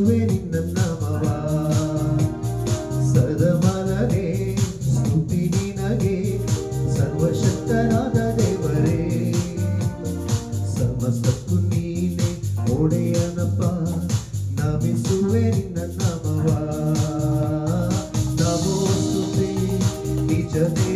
ಸ್ತುತಿಸುವೆ ನಿನ್ನ ನಾಮವ ಸದಮಲನೆ ಸ್ತುತಿ ನಿನಗೆ ಸರ್ವಶಕ್ತನಾದ ದೇವರೇ. ಸಮಸ್ತಕ್ಕೂ ನೀನೆ ಒಡೆಯನಪ್ಪ, ನಮಿಸುವೆ ನಿನ್ನ ನಾಮವ ನಮೋ ಸ್ತುತಿ, ನಿಜನೇ.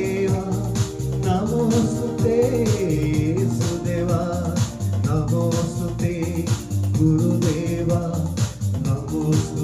Oh.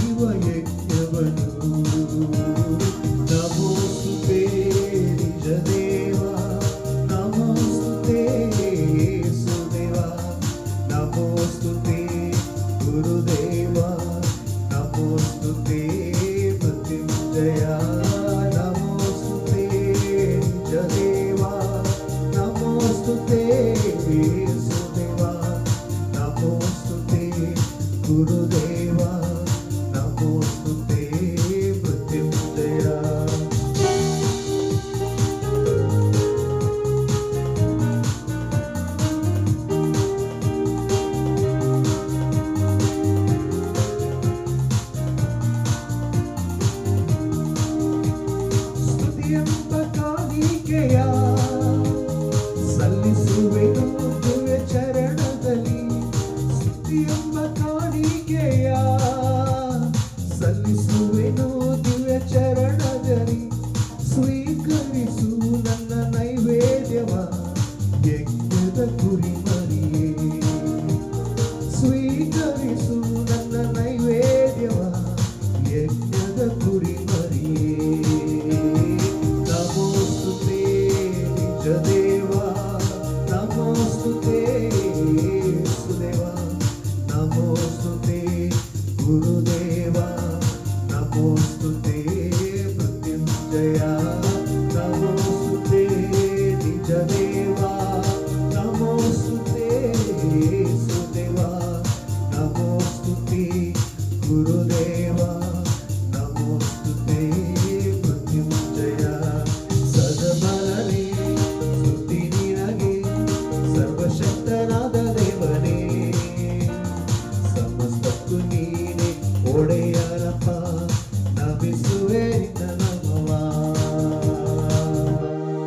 యేసుదేవా నమోస్తుతే మృత్యుంజయా నమోస్తుతే నిజదేవా నమోస్తుతే యేసుదేవా నమోస్తుతే గురుదేవా నమోస్తుతే Maria. Guru